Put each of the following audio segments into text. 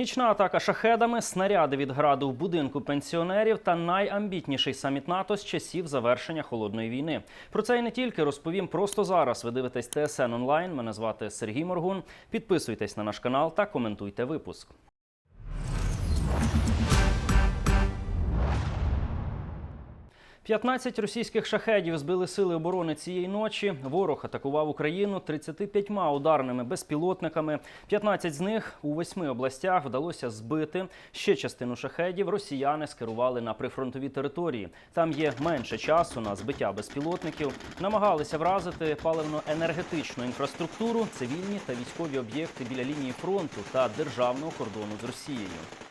Нічна атака шахедами, снаряди від граду в будинку пенсіонерів та найамбітніший саміт НАТО з часів завершення холодної війни. Про це і не тільки розповім просто зараз. Ви дивитесь ТСН онлайн. Мене звати Сергій Моргун. Підписуйтесь на наш канал та коментуйте випуск. «15 російських шахедів збили сили оборони цієї ночі. Ворог атакував Україну 35 ударними безпілотниками. 15 з них у восьми областях вдалося збити. Ще частину шахедів росіяни скерували на прифронтові території. Там є менше часу на збиття безпілотників. Намагалися вразити паливно-енергетичну інфраструктуру, цивільні та військові об'єкти біля лінії фронту та державного кордону з Росією.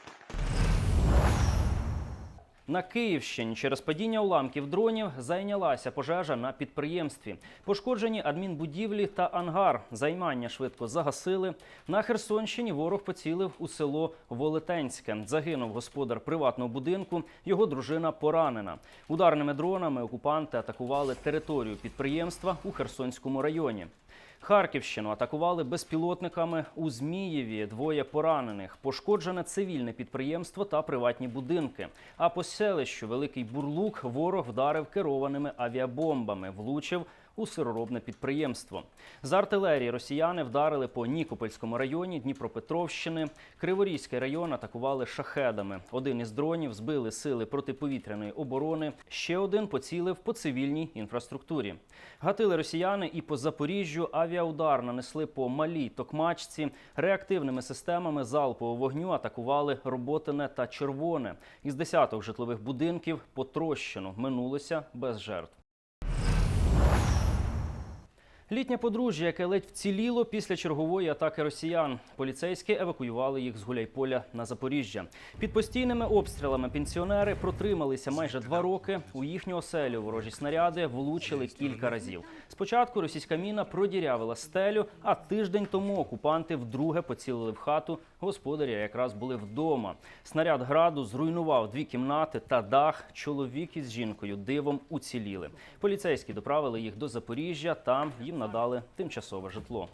На Київщині через падіння уламків дронів зайнялася пожежа на підприємстві. Пошкоджені адмінбудівлі та ангар. Займання швидко загасили. На Херсонщині ворог поцілив у село Волетенське. Загинув господар приватного будинку. Його дружина поранена. Ударними дронами окупанти атакували територію підприємства у Херсонському районі. Харківщину атакували безпілотниками у Змієві. Двоє поранених. Пошкоджене цивільне підприємство та приватні будинки. А по селищу Великий Бурлук ворог вдарив керованими авіабомбами, влучив у сироробне підприємство. З артилерії росіяни вдарили по Нікопольському районі Дніпропетровщини. Криворізький район атакували шахедами. Один із дронів збили сили протиповітряної оборони. Ще один поцілив по цивільній інфраструктурі. Гатили росіяни і по Запоріжжю. Авіаудар нанесли по малій токмачці. Реактивними системами залпового вогню атакували Роботине та Червоне. Із десяток житлових будинків потрощено минулося без жертв. Літнє подружжя, яке ледь вціліло після чергової атаки росіян. Поліцейські евакуювали їх з Гуляйполя на Запоріжжя. Під постійними обстрілами пенсіонери протрималися майже два роки. У їхню оселю ворожі снаряди влучили кілька разів. Спочатку російська міна продірявила стелю, а тиждень тому окупанти вдруге поцілили в хату. Господарі якраз були вдома. Снаряд граду зруйнував дві кімнати та дах. Чоловік із жінкою дивом уціліли. Поліцейські доправили їх до Запоріжжя. Там їм надали тимчасове житло.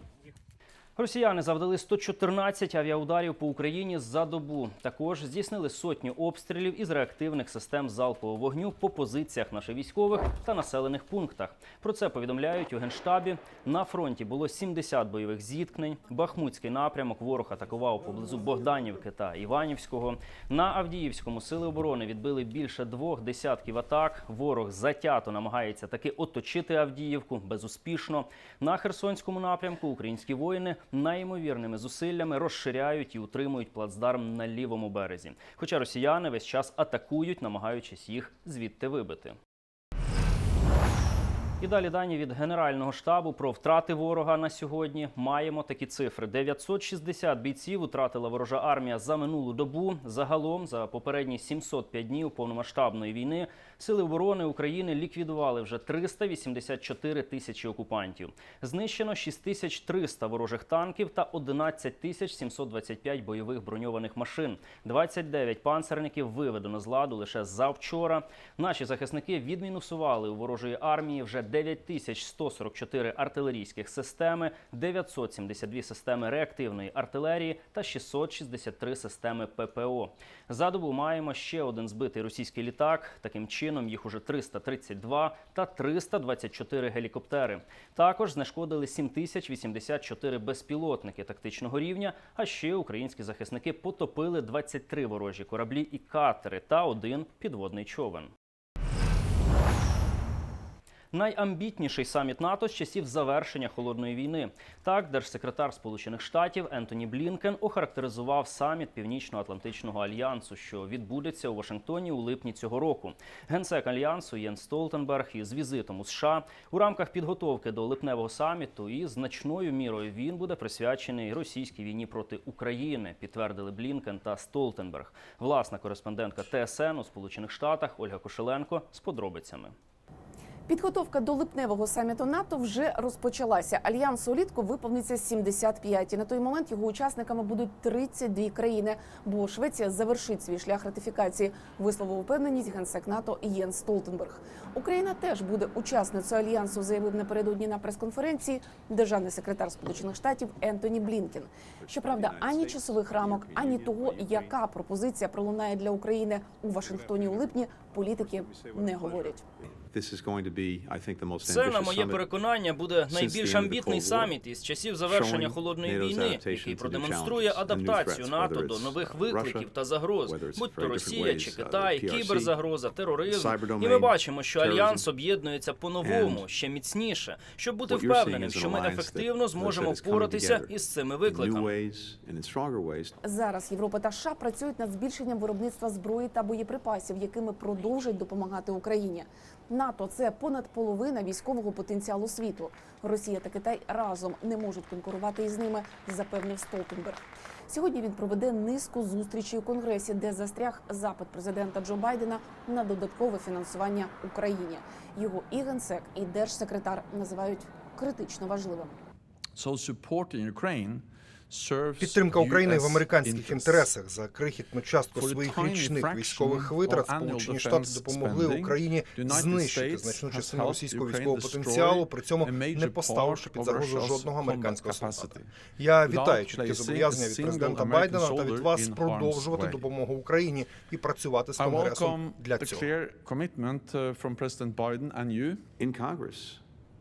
Росіяни завдали 114 авіаударів по Україні за добу. Також здійснили сотню обстрілів із реактивних систем залпового вогню по позиціях наших військових та населених пунктах. Про це повідомляють у генштабі. На фронті було 70 бойових зіткнень. Бахмутський напрямок ворог атакував поблизу Богданівки та Іванівського. На Авдіївському сили оборони відбили більше двох десятків атак. Ворог затято намагається таки оточити Авдіївку безуспішно. На Херсонському напрямку українські воїни найімовірними зусиллями розширяють і утримують плацдарм на лівому березі. Хоча росіяни весь час атакують, намагаючись їх звідти вибити. І далі дані від Генерального штабу про втрати ворога на сьогодні. Маємо такі цифри: 960 бійців втратила ворожа армія за минулу добу. Загалом за попередні 705 днів повномасштабної війни сили оборони України ліквідували вже 384 тисячі окупантів. Знищено 6300 ворожих танків та 11 тисяч 725 бойових броньованих машин. 29 панцерників виведено з ладу лише завчора. Наші захисники відмінусували у ворожої армії вже 9144 артилерійських системи, 972 системи реактивної артилерії та 663 системи ППО. За добу маємо ще один збитий російський літак. Таким чином їх уже 332 та 324 гелікоптери. Також знешкодили 7084 безпілотники тактичного рівня. А ще українські захисники потопили 23 ворожі кораблі і катери та один підводний човен. Найамбітніший саміт НАТО з часів завершення холодної війни. Так, держсекретар Сполучених Штатів Ентоні Блінкен охарактеризував саміт Північно-Атлантичного альянсу, що відбудеться у Вашингтоні у липні цього року. Генсек альянсу Єн Столтенберг із візитом у США у рамках підготовки до липневого саміту і значною мірою він буде присвячений російській війні проти України. Підтвердили Блінкен та Столтенберг. Власна кореспондентка ТСН у Сполучених Штатах Ольга Кошеленко з подробицями. Підготовка до липневого саміту НАТО вже розпочалася. Альянсу улітку виповниться 75. І на той момент його учасниками будуть 32 країни. Бо Швеція завершить свій шлях ратифікації. Висловив упевненість генсек НАТО Єнс Столтенберг. Україна теж буде учасницею альянсу, заявив напередодні на прес-конференції державний секретар Сполучених Штатів Ентоні Блінкен. Щоправда, ані часових рамок, ані того, яка пропозиція пролунає для України у Вашингтоні у липні, політики не говорять. Це, на моє переконання, буде найбільш амбітний саміт із часів завершення холодної війни, який продемонструє адаптацію НАТО до нових викликів та загроз, будь то Росія чи Китай, кіберзагроза, тероризм. І ми бачимо, що альянс об'єднується по-новому, ще міцніше, щоб бути впевненим, що ми ефективно зможемо впоратися із цими викликами. Зараз Європа та США працюють над збільшенням виробництва зброї та боєприпасів, якими продовжують допомагати Україні. НАТО це понад половина військового потенціалу світу. Росія та Китай разом не можуть конкурувати із ними, запевнив Столтенберг. Сьогодні він проведе низку зустрічей у конгресі, де застряг запит президента Джо Байдена на додаткове фінансування Україні. Його і генсек, і держсекретар називають критично важливим. Підтримка України в американських інтересах за крихітну частку своїх річних військових витрат Сполучені Штати допомогли Україні знищити значну частину російського військового потенціалу, при цьому не поставивши під загрозу жодного американського солдата. Я вітаю чітке зобов'язання від президента Байдена та від вас продовжувати допомогу Україні і працювати з конгресом для цього.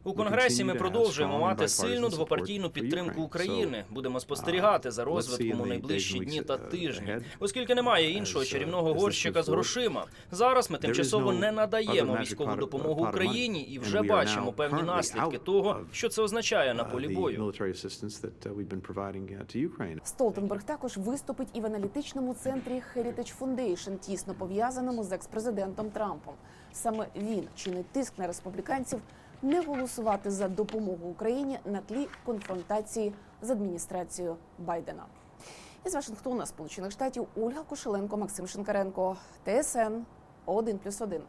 У конгресі ми продовжуємо мати сильну двопартійну підтримку України. Будемо спостерігати за розвитком у найближчі дні та тижні, оскільки немає іншого чарівного горщика з грошима. Зараз ми тимчасово не надаємо військову допомогу Україні і вже бачимо певні наслідки того, що це означає на полі бою. Столтенберг також виступить і в аналітичному центрі Heritage Foundation, тісно пов'язаному з експрезидентом Трампом. Саме він чинить тиск на республіканців не голосувати за допомогу Україні на тлі конфронтації з адміністрацією Байдена. Із Вашингтона, Сполучених Штатів, Ольга Кошеленко, Максим Шинкаренко, ТСН 1+,1.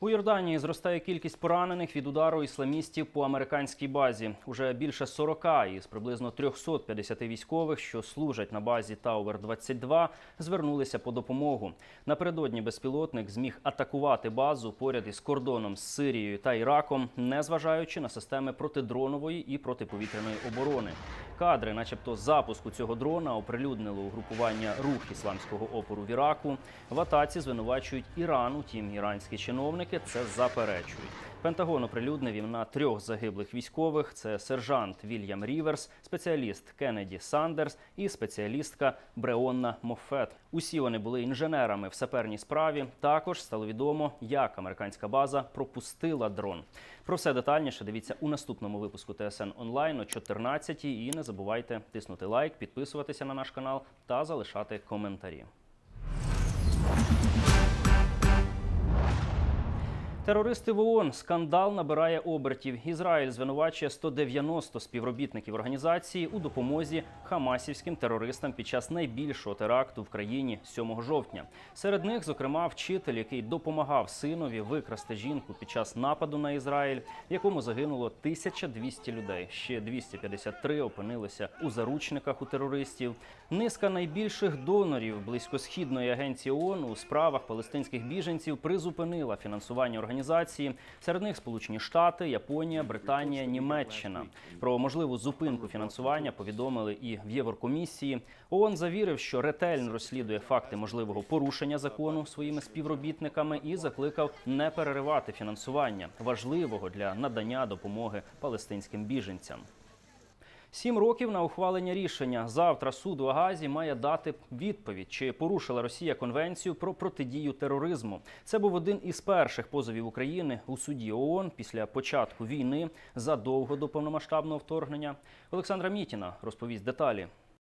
У Йорданії зростає кількість поранених від удару ісламістів по американській базі. Уже більше 40 із приблизно 350 військових, що служать на базі Тауер 22 звернулися по допомогу. Напередодні безпілотник зміг атакувати базу поряд із кордоном з Сирією та Іраком, незважаючи на системи протидронової і протиповітряної оборони. Кадри, начебто, запуску цього дрона оприлюднило угрупування рух ісламського опору в Іраку. В атаці звинувачують Іран, утім іранські чиновники це заперечують. Пентагон оприлюднив імена трьох загиблих військових: це сержант Вільям Ріверс, спеціаліст Кеннеді Сандерс і спеціалістка Бреонна Моффет. Усі вони були інженерами в саперній справі. Також стало відомо, як американська база пропустила дрон. Про все детальніше дивіться у наступному випуску ТСН онлайн о 14 І не забувайте тиснути лайк, підписуватися на наш канал та залишати коментарі. Терористи в ООН. Скандал набирає обертів. Ізраїль звинувачує 190 співробітників організації у допомозі хамасівським терористам під час найбільшого теракту в країні 7 жовтня. Серед них, зокрема, вчитель, який допомагав синові викрасти жінку під час нападу на Ізраїль, в якому загинуло 1200 людей. Ще 253 опинилися у заручниках у терористів. Низка найбільших донорів близькосхідної агенції ООН у справах палестинських біженців призупинила фінансування організації. Серед них Сполучені Штати, Японія, Британія, Німеччина. Про можливу зупинку фінансування повідомили і в Єврокомісії. ООН завірив, що ретельно розслідує факти можливого порушення закону своїми співробітниками і закликав не переривати фінансування важливого для надання допомоги палестинським біженцям. Сім років на ухвалення рішення. Завтра суд у Агазі має дати відповідь, чи порушила Росія конвенцію про протидію тероризму. Це був один із перших позовів України у суді ООН після початку війни задовго до повномасштабного вторгнення. Олександра Мітіна розповість деталі.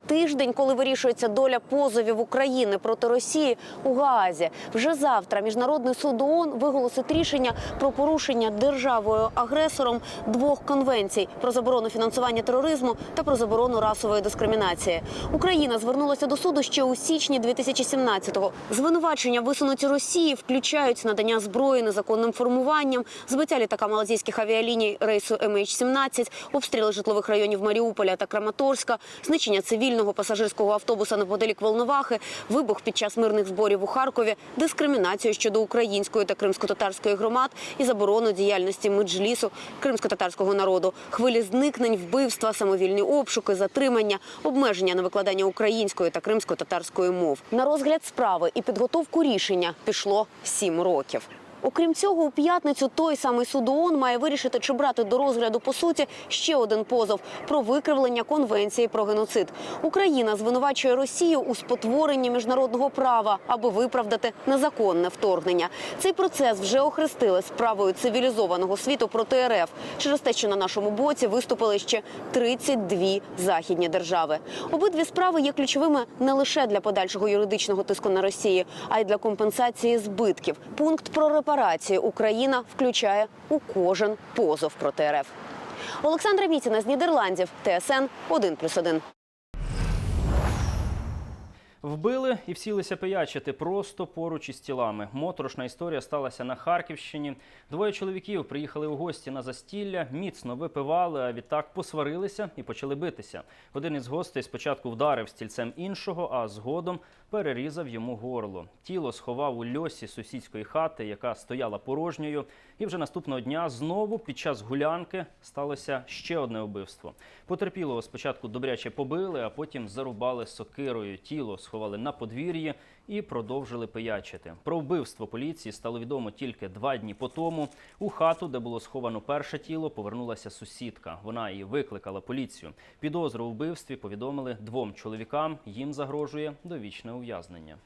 Тиждень, коли вирішується доля позовів України проти Росії у Гаазі. Вже завтра міжнародний суд ООН виголосить рішення про порушення державою агресором двох конвенцій про заборону фінансування тероризму та про заборону расової дискримінації. Україна звернулася до суду ще у січні 2017-го. Звинувачення висунуті Росії включають надання зброї незаконним формуванням, збиття літака малазійських авіаліній рейсу MH17, обстріли житлових районів Маріуполя та Краматорська, знищення цивільного пасажирського автобуса неподалік Волновахи, вибух під час мирних зборів у Харкові, дискримінацію щодо української та кримсько-татарської громад і заборону діяльності меджлісу кримсько-татарського народу, хвилі зникнень, вбивства, самовільні обшуки, затримання, обмеження на викладання української та кримсько-татарської мов. На розгляд справи і підготовку рішення пішло сім років. Окрім цього, у п'ятницю той самий суд ООН має вирішити, чи брати до розгляду по суті ще один позов про викривлення конвенції про геноцид. Україна звинувачує Росію у спотворенні міжнародного права, аби виправдати незаконне вторгнення. Цей процес вже охрестили справою цивілізованого світу проти РФ через те, що на нашому боці виступили ще 32 західні держави. Обидві справи є ключовими не лише для подальшого юридичного тиску на Росію, а й для компенсації збитків. Пункт про репарації Україна включає у кожен позов проти РФ. Олександра Мітіна з Нідерландів, ТСН 1+,1. Вбили і всілися пиячити просто поруч із тілами. Моторошна історія сталася на Харківщині. Двоє чоловіків приїхали у гості на застілля, міцно випивали, а відтак посварилися і почали битися. Один із гостей спочатку вдарив стільцем іншого, а згодом перерізав йому горло. Тіло сховав у льосі сусідської хати, яка стояла порожньою. І вже наступного дня знову під час гулянки сталося ще одне вбивство. Потерпілого спочатку добряче побили, а потім зарубали сокирою. Тіло сховали на подвір'ї і продовжили пиячити. Про вбивство поліції стало відомо тільки два дні по тому. У хату, де було сховано перше тіло, повернулася сусідка. Вона і викликала поліцію. Підозру у вбивстві повідомили двом чоловікам. Їм загрожує довічне ув'язнення.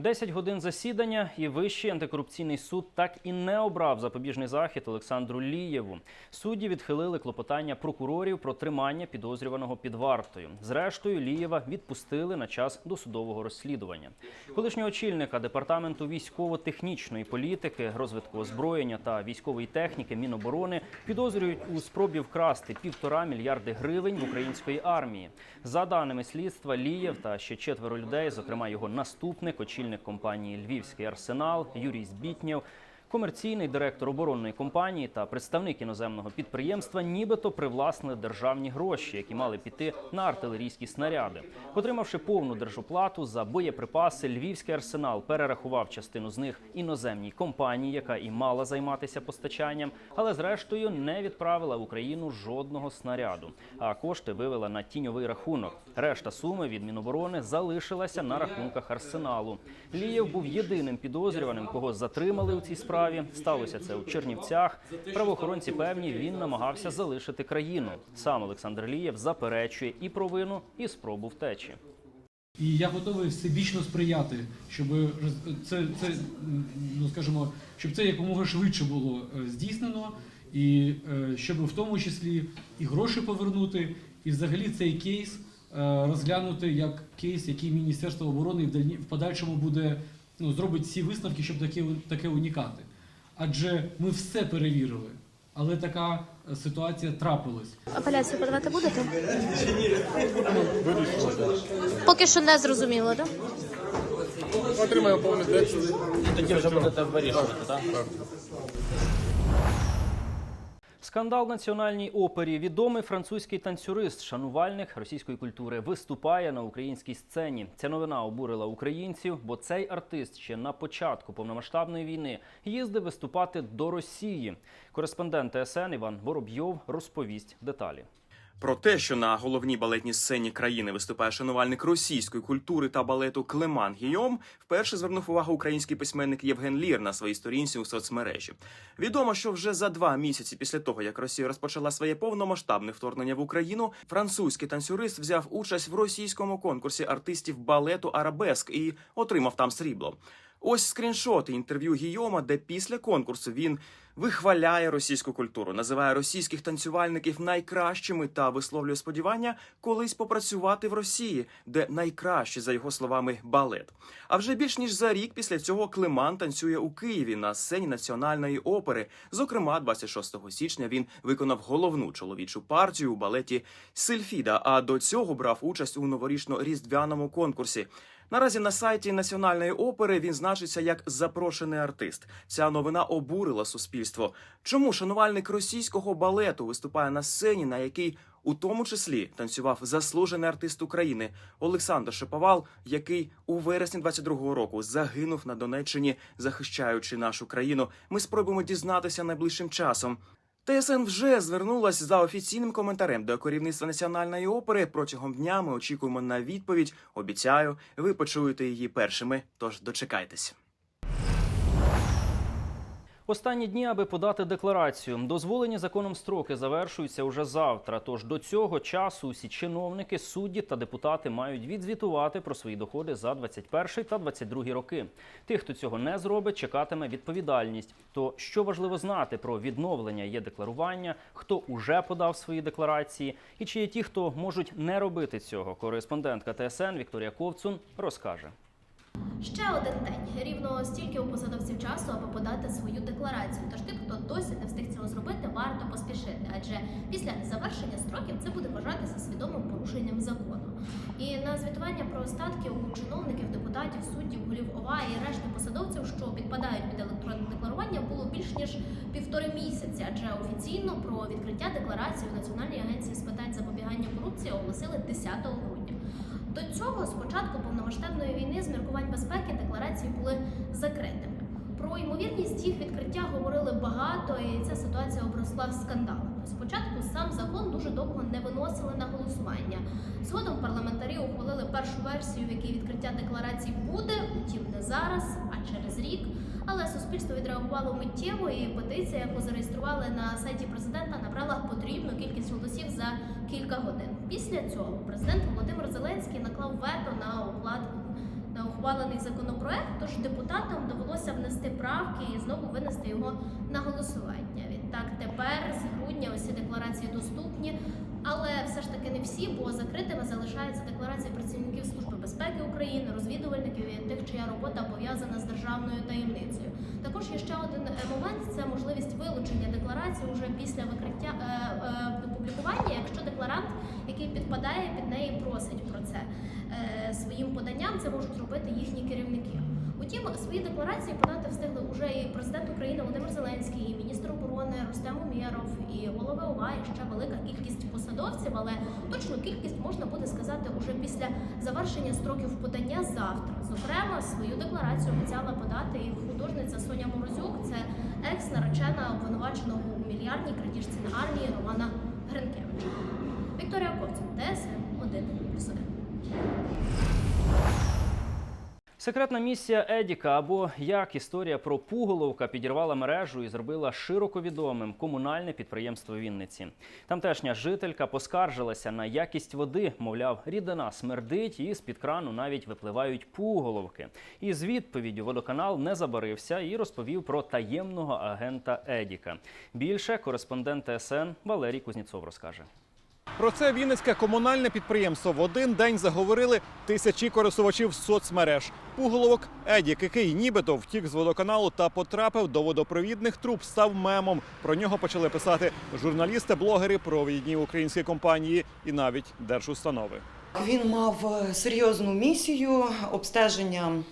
10 годин засідання і Вищий антикорупційний суд так і не обрав запобіжний захід Олександру Лієву. Судді відхилили клопотання прокурорів про тримання підозрюваного під вартою. Зрештою, Лієва відпустили на час досудового розслідування. Колишнього очільника департаменту військово-технічної політики, розвитку озброєння та військової техніки Міноборони підозрюють у спробі вкрасти півтора мільярди гривень в української армії. За даними слідства, Лієв та ще четверо людей, зокрема його наступник, очільник компанії Львівський арсенал Юрій Збітнєв. Комерційний директор оборонної компанії та представник іноземного підприємства нібито привласнили державні гроші, які мали піти на артилерійські снаряди. Отримавши повну держоплату за боєприпаси, львівський арсенал перерахував частину з них іноземній компанії, яка і мала займатися постачанням, але зрештою не відправила в Україну жодного снаряду. А кошти вивела на тіньовий рахунок. Решта суми від Міноборони залишилася на рахунках арсеналу. Лієв був єдиним підозрюваним, кого затримали у цій справі. Сталося це у Чернівцях. Правоохоронці певні, він намагався залишити країну. Сам Олександр Лієв заперечує і провину, і спробу втечі. І я готовий всебічно сприяти, щоб це, це ну скажімо, щоб це якомога швидше було е, здійснено, і е, щоб в тому числі і гроші повернути, і взагалі цей кейс е, розглянути як кейс, який Міністерство оборони в подальшому буде ну, зробить всі висновки, щоб таке, таке уникати. Адже ми все перевірили, але така е, ситуація трапилась. Апеляцію подавати будете? Поки що не зрозуміло, да? Такі вже будете вирішувати, так? Скандал національній опері. Відомий французький танцюрист, шанувальник російської культури, виступає на українській сцені. Ця новина обурила українців, бо цей артист ще на початку повномасштабної війни їздив виступати до Росії. Кореспондент ТСН Іван Воробйов розповість деталі. Про те, що на головній балетній сцені країни виступає шанувальник російської культури та балету Клеман Гійом, вперше звернув увагу український письменник Євген Лір на своїй сторінці у соцмережі. Відомо, що вже за два місяці після того, як Росія розпочала своє повномасштабне вторгнення в Україну, французький танцюрист взяв участь в російському конкурсі артистів балету Арабеск і отримав там срібло. Ось скріншоти інтерв'ю Гійома, де після конкурсу він вихваляє російську культуру, називає російських танцювальників найкращими та висловлює сподівання колись попрацювати в Росії, де найкраще, за його словами, балет. А вже більш ніж за рік після цього Климан танцює у Києві на сцені національної опери. Зокрема, 26 січня він виконав головну чоловічу партію у балеті Сильфіда. А до цього брав участь у новорічно-різдвяному конкурсі. Наразі на сайті національної опери він значиться як запрошений артист. Ця новина обурила суспільство. Чому шанувальник російського балету виступає на сцені, на якій у тому числі танцював заслужений артист України Олександр Шиповал, який у вересні 22-го року загинув на Донеччині, захищаючи нашу країну. Ми спробуємо дізнатися найближчим часом. ТСН вже звернулась за офіційним коментарем до керівництва національної опери. Протягом дня ми очікуємо на відповідь. Обіцяю, ви почуєте її першими. Тож дочекайтесь. Останні дні, аби подати декларацію, дозволені законом строки завершуються уже завтра. Тож до цього часу усі чиновники, судді та депутати мають відзвітувати про свої доходи за 21 та 22 роки. Тих, хто цього не зробить, чекатиме відповідальність. То що важливо знати про відновлення є декларування, хто уже подав свої декларації, і чи є ті, хто можуть не робити цього. Кореспондентка ТСН Вікторія Ковцун розкаже. Ще один день. Рівно стільки у посадовців часу, аби подати свою декларацію. Тож тим, хто досі не встиг цього зробити, варто поспішити. Адже після завершення строків це буде вважатися свідомим порушенням закону. І на звітування про остатки у чиновників, депутатів, суддів, голів ОВА і решти посадовців, що підпадають під електронне декларування, було більш ніж півтори місяці. Адже офіційно про відкриття декларації в Національній агенції з питань запобігання корупції оголосили 10 грудня. До цього з початку повномасштабної війни з міркувань безпеки декларації були закритими. Про ймовірність їх відкриття говорили багато, і ця ситуація обросла скандалами. Спочатку сам закон дуже довго не виносили на голосування. Згодом парламентарі ухвалили першу версію, в якій відкриття декларацій буде, утім не зараз, а через рік. Але суспільство відреагувало миттєво, і петиція, яку зареєстрували на сайті президента, набрала потрібну кількість голосів за кілька годин. Після цього президент Володимир Зеленський наклав вето на уклад на ухвалений законопроект. Тож депутатам довелося внести правки і знову винести його на голосування. Відтак тепер з грудня усі декларації доступні. Але все ж таки не всі, бо закритими залишаються декларації працівників Служби безпеки України, розвідувальників і тих, чия робота пов'язана з державною таємницею. Також є ще один е, момент: це можливість вилучення декларації уже після викриття е, е, публікування, якщо декларант, який підпадає під неї, просить про це е, своїм поданням, це можуть робити їхні керівники. Утім, свої декларації подати встигли уже і президент України Володимир Зеленський, і міністр оборони Рустем Умєров, і голови ОВА, і ще велика кількість посадовців, але точну кількість можна буде сказати уже після завершення строків подання завтра. Зокрема, свою декларацію обіцяла подати і художниця Соня Морозюк. Це екс-наречена обвинуваченого у мільярдній крадіжці на армії Романа Гринкевича. Вікторія Ковцин, ТСН 1 плюс 1. Секретна місія Едіка або як історія про Пуголовка підірвала мережу і зробила широко відомим комунальне підприємство Вінниці. Тамтешня жителька поскаржилася на якість води, мовляв, рідина смердить, і з під крану навіть випливають пуголовки. І з відповіддю водоканал не забарився і розповів про таємного агента Едіка. Більше кореспондент ТСН Валерій Кузніцов розкаже. Про це Вінницьке комунальне підприємство в один день заговорили тисячі користувачів соцмереж. Пуголовок Едік, який нібито втік з водоканалу та потрапив до водопровідних труб, став мемом. Про нього почали писати журналісти, блогери, провідні українські компанії і навіть держустанови. Він мав е, серйозну місію обстеження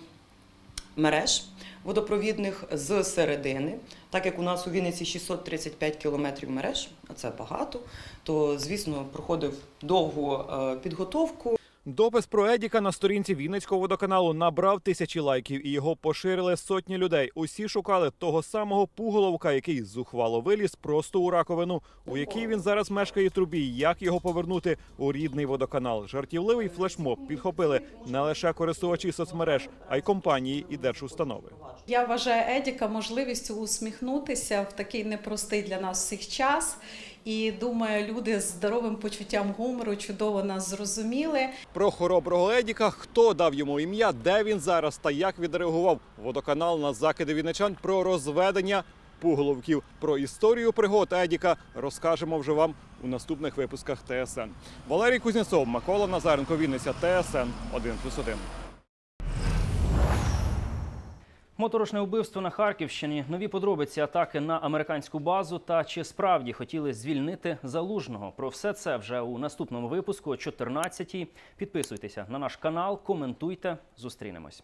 мереж водопровідних з середини. Так як у нас у Вінниці 635 кілометрів мереж, а це багато, то звісно проходив довгу е, підготовку. Допис про Едіка на сторінці Вінницького водоканалу набрав тисячі лайків, і його поширили сотні людей. Усі шукали того самого пуголовка, який зухвало виліз просто у раковину, у якій він зараз мешкає трубі. Як його повернути у рідний водоканал? Жартівливий флешмоб підхопили не лише користувачі соцмереж, а й компанії і держустанови. Я вважаю Едіка можливістю усміхнутися в такий непростий для нас всіх час І думаю, люди з здоровим почуттям гумору чудово нас зрозуміли. Про хороброго Едіка, хто дав йому ім'я, де він зараз та як відреагував водоканал на закиди вінничан про розведення пуголовків. Про історію пригод Едіка розкажемо вже вам у наступних випусках ТСН. Валерій Кузнєцов, Микола Назаренко, Вінниця, ТСН 1+,1. Моторошне вбивство на Харківщині, нові подробиці атаки на американську базу та чи справді хотіли звільнити залужного. Про все це вже у наступному випуску о 14-й. Підписуйтеся на наш канал, коментуйте. Зустрінемось.